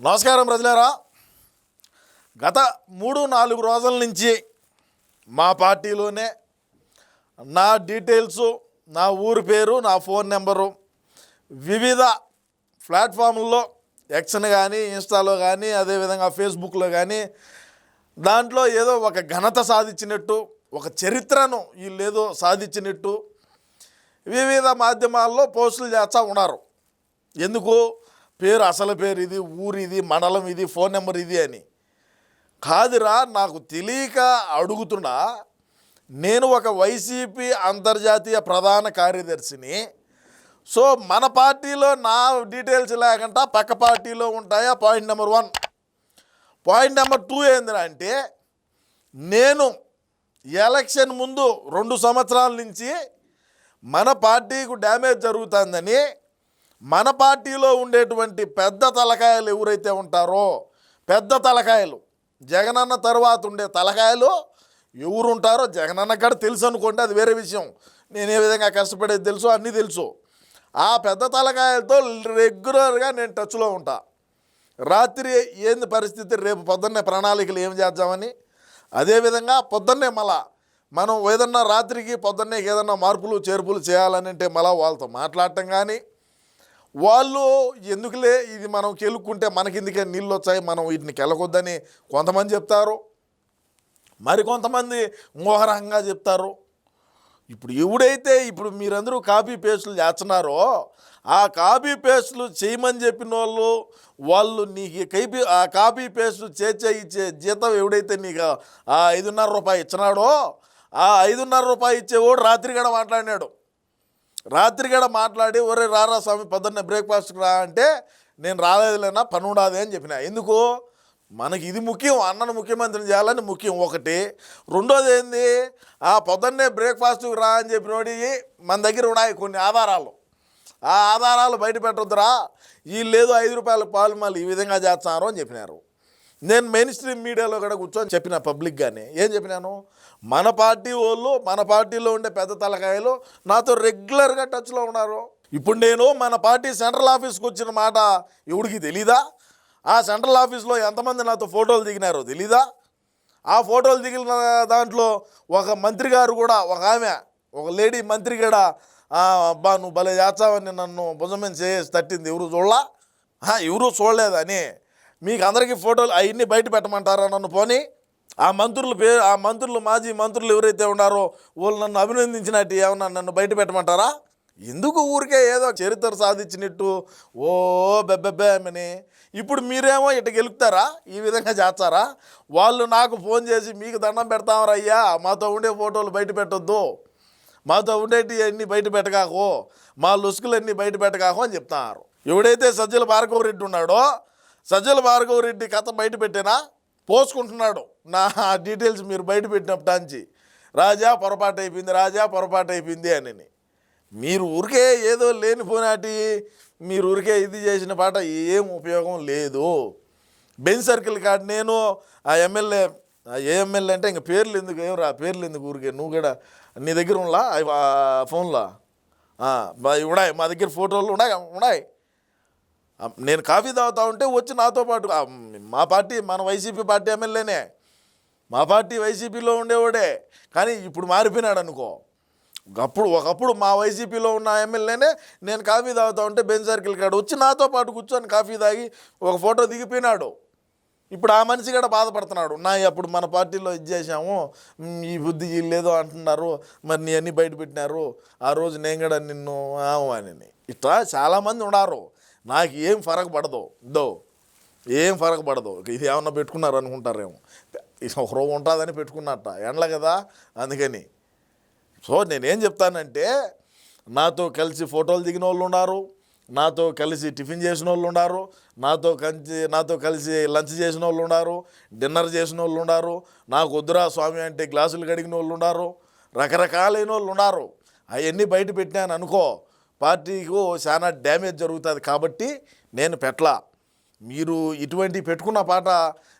నమస్కారం ప్రజలారా. గత మూడు నాలుగు రోజుల నుంచి మా పార్టీలోనే నా డీటెయిల్స్ నా ఊరి పేరు నా ఫోన్ నెంబరు వివిధ ప్లాట్ఫామ్ల్లో ఎక్షన్ కానీ ఇన్స్టాలో కానీ అదేవిధంగా ఫేస్బుక్లో కానీ దాంట్లో ఏదో ఒక ఘనత సాధించినట్టు ఒక చరిత్రను వీళ్ళేదో ఏదో సాధించినట్టు వివిధ మాధ్యమాల్లో పోస్టులు చేస్తూ ఉన్నారు. ఎందుకు? పేరు అసలు పేరు ఇది ఊరు ఇది మండలం ఇది ఫోన్ నెంబర్ ఇది అని. కాదురా నాకు తెలియక అడుగుతున్నా నేను ఒక వైసీపీ అంతర్జాతీయ ప్రధాన కార్యదర్శిని. సో మన పార్టీలో నా డీటెయిల్స్ లేకుండా పక్క పార్టీలో ఉంటాయా? Point number one. Point number two ఏందిరా అంటే నేను ఎలక్షన్ ముందు రెండు సంవత్సరాల నుంచి మన పార్టీకు డ్యామేజ్ జరుగుతుందని మన పార్టీలో ఉండేటువంటి పెద్ద తలకాయలు ఎవరైతే ఉంటారో పెద్ద తలకాయలు జగనన్న తర్వాత ఉండే తలకాయలు ఎవరు ఉంటారో జగనన్న కాడ తెలుసు అనుకోండి అది వేరే విషయం. నేను ఏ విధంగా కష్టపడేది తెలుసు అన్నీ తెలుసు. ఆ పెద్ద తలకాయలతో రెగ్యులర్గా నేను టచ్లో ఉంటా. రాత్రి ఏంది పరిస్థితి? రేపు పొద్దున్నే ప్రణాళికలు ఏం చేద్దామని? అదేవిధంగా పొద్దున్నే మళ్ళా మనం ఏదన్నా రాత్రికి పొద్దున్నే ఏదన్నా మార్పులు చేర్పులు చేయాలని అంటే మళ్ళా వాళ్ళతో మాట్లాడటం కానీ వాళ్ళు ఎందుకులే ఇది మనం కెలుక్కుంటే మనకిందుకే నీళ్ళు వచ్చాయి మనం వీటిని కెలకొద్దని కొంతమంది చెప్తారు. మరి కొంతమంది మోహరంగా చెప్తారు. ఇప్పుడు ఎవడైతే ఇప్పుడు మీరందరూ కాపీ పేస్టులు చేస్తున్నారో ఆ కాపీ పేస్టులు చేయమని చెప్పిన వాళ్ళు వాళ్ళు నీకు కైపీ ఆ కాపీ పేస్టులు చేర్చే ఇచ్చే జీతం ఎవడైతే నీకు ఆ ఐదున్నర రూపాయి ఇచ్చినాడో ఆ ఐదున్నర రూపాయి ఇచ్చేవాడు రాత్రి కూడా మాట్లాడినాడు. రాత్రి కూడా మాట్లాడి ఒరే రారా స్వామి పొద్దున్నే బ్రేక్ఫాస్ట్కి రా అంటే నేను రాలేదులేనా పని ఉండదు అని చెప్పిన. ఎందుకు? మనకి ఇది ముఖ్యం అన్నను ముఖ్యమంత్రిని చేయాలని ముఖ్యం ఒకటి. రెండోది ఏంది? ఆ పొద్దున్నే బ్రేక్ఫాస్ట్కి రా అని చెప్పినోడి మన దగ్గర ఉన్నాయి కొన్ని ఆధారాలు. ఆ ఆధారాలు బయట పెట్టొద్దురా. వీళ్ళు లేదు ఐదు రూపాయల పాలు మళ్ళీ ఈ విధంగా చేస్తున్నారు అని చెప్పినారు. నేను మెయిన్ స్ట్రీమ్ మీడియాలో కూడా కూర్చొని చెప్పిన పబ్లిక్గానే ఏం చెప్పినాను? మన పార్టీ వాళ్ళు మన పార్టీలో ఉండే పెద్ద తలకాయలు నాతో రెగ్యులర్గా టచ్లో ఉన్నారు. ఇప్పుడు నేను మన పార్టీ సెంట్రల్ ఆఫీస్కి వచ్చిన మాట ఎవడికి తెలీదా? ఆ సెంట్రల్ ఆఫీస్లో ఎంతమంది నాతో ఫోటోలు దిగినారో తెలీదా? ఆ ఫోటోలు దిగిన దాంట్లో ఒక మంత్రి గారు కూడా ఒక ఆమె ఒక లేడీ మంత్రి కూడా అబ్బా నువ్వు భలే చేస్తావని నన్ను భుజమైన చేసి తట్టింది. ఎవరు చూడలా? ఎవరు చూడలేదని మీకు అందరికీ ఫోటోలు అవన్నీ బయట పెట్టమంటారా నన్ను పోనీ? ఆ మంత్రుల పేరు ఆ మంత్రులు మాజీ మంత్రులు ఎవరైతే ఉన్నారో వాళ్ళు నన్ను అభినందించినట్టు ఏమన్నా నన్ను బయట పెట్టమంటారా? ఎందుకు ఊరికే ఏదో చరిత్ర సాధించినట్టు? ఓ బెబ్బెబ్బేమని ఇప్పుడు మీరేమో ఇటు గెలుపుతారా? ఈ విధంగా చేస్తారా? వాళ్ళు నాకు ఫోన్ చేసి మీకు దండం పెడతామరా అయ్యా మాతో ఉండే ఫోటోలు బయట పెట్టొద్దు. మాతో ఉండేటి అన్నీ బయట పెట్టకాకో. మా లుసుకులన్నీ బయట పెట్టకాకో అని చెప్తున్నారు ఎవడైతే సజ్జల భార్గవరెడ్డి ఉన్నాడో సజ్జల భార్గవ రెడ్డి కథ బయట పెట్టినా? పోసుకుంటున్నాడు. నా డీటెయిల్స్ మీరు బయట పెట్టినప్పటాంచి రాజా పొరపాటు అయిపోయింది రాజా పొరపాటు అయిపోయింది అని మీరు ఊరికే ఏదో లేనిపోనాటి మీరు ఊరికే ఇది చేసిన పాట ఏం ఉపయోగం లేదు. బెంచ్ సర్కిల్ కాడ నేను ఆ ఎమ్మెల్యే ఆ ఏ ఎమ్మెల్యే అంటే ఇంక పేర్లు ఎందుకు ఏం రా పేర్లు ఎందుకు ఊరికే? నువ్వు కూడా నీ దగ్గర ఉంలా అవి ఫోన్లో? ఆ, ఉన్నాయి మా దగ్గర ఫోటోలు ఉన్నాయి ఉన్నాయి. నేను కాఫీ తాగుతా ఉంటే వచ్చి నాతో పాటు మా పార్టీ మన వైసీపీ పార్టీ ఎమ్మెల్యేనే. మా పార్టీ వైసీపీలో ఉండేవాడే. కానీ ఇప్పుడు మారిపోయినాడు అనుకో. అప్పుడు ఒకప్పుడు మా వైసీపీలో ఉన్న ఎమ్మెల్యేనే నేను కాఫీ తాగుతా ఉంటే బెంచ్ సర్కిల్ కాడ వచ్చి నాతో పాటు కూర్చొని కాఫీ తాగి ఒక ఫోటో దిగిపోయినాడు. ఇప్పుడు ఆ మనిషి కూడా బాధపడుతున్నాడు. నా అప్పుడు మన పార్టీలో ఇది చేశాము. ఈ బుద్ధి లేదో అంటున్నారు. మరి నీ అన్నీ బయట పెట్టినారు. ఆ రోజు నేను కూడా నిన్ను ఆవు అని. ఇట్లా చాలామంది ఉన్నారు. నాకు ఏం ఫరక పడదు. దో ఏం ఫరక పడదు. ఇది ఏమన్నా పెట్టుకున్నారు అనుకుంటారేమో. ఒక రోజు ఉంటుందని పెట్టుకున్నట్ట. ఎండ్ల కదా? అందుకని. సో నేనేం చెప్తానంటే నాతో కలిసి ఫోటోలు దిగిన వాళ్ళు ఉన్నారు నాతో కలిసి టిఫిన్ చేసిన వాళ్ళు ఉన్నారు నాతో కలిసి నాతో కలిసి లంచ్ చేసిన వాళ్ళు ఉన్నారు డిన్నర్ చేసిన వాళ్ళు ఉన్నారు నాకు వద్దురా స్వామి అంటే గ్లాసులు కడిగిన వాళ్ళు ఉన్నారు రకరకాలైన వాళ్ళు ఉన్నారు అవన్నీ బయట పెట్టినాను అనుకో పార్టీకు చాలా డ్యామేజ్ జరుగుతుంది కాబట్టి నేను పెట్ల మీరు ఇటువంటి పెట్టుకున్న పాట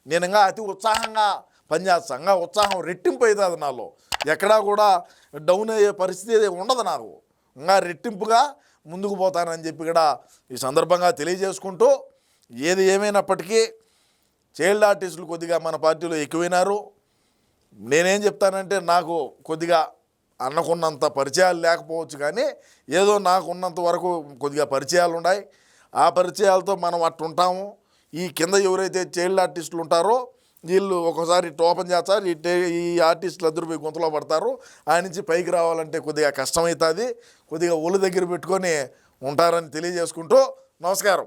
నేను ఇంకా అతి ఉత్సాహంగా పనిచేస్తాను ఇంకా ఉత్సాహం రెట్టింపు అవుతుంది నాలో. ఎక్కడా కూడా డౌన్ అయ్యే పరిస్థితి ఉండదు నాకు. ఇంకా రెట్టింపుగా ముందుకు పోతానని చెప్పి కూడా ఈ సందర్భంగా తెలియజేసుకుంటూ ఏది ఏమైనప్పటికీ చైల్డ్ ఆర్టిస్టులు కొద్దిగా మన పార్టీలో ఎక్కువైనారు. నేనేం చెప్తానంటే నాకు కొద్దిగా అన్నకున్నంత పరిచయాలు లేకపోవచ్చు కానీ ఏదో నాకున్నంత వరకు కొద్దిగా పరిచయాలు ఉన్నాయి ఆ పరిచయాలతో మనం అట్టు ఉంటాము ఈ కింద ఎవరైతే చైల్డ్ ఆర్టిస్టులు ఉంటారో వీళ్ళు ఒకసారి టోపన్ చేస్తారు. ఈ టే ఈ ఆర్టిస్టులు అందరూ పోయి గుంతలో పడతారు. ఆ నుంచి పైకి రావాలంటే కొద్దిగా కష్టమవుతుంది. కొద్దిగా ఒళ్ళు దగ్గర పెట్టుకొని ఉంటారని తెలియజేసుకుంటూ నమస్కారం.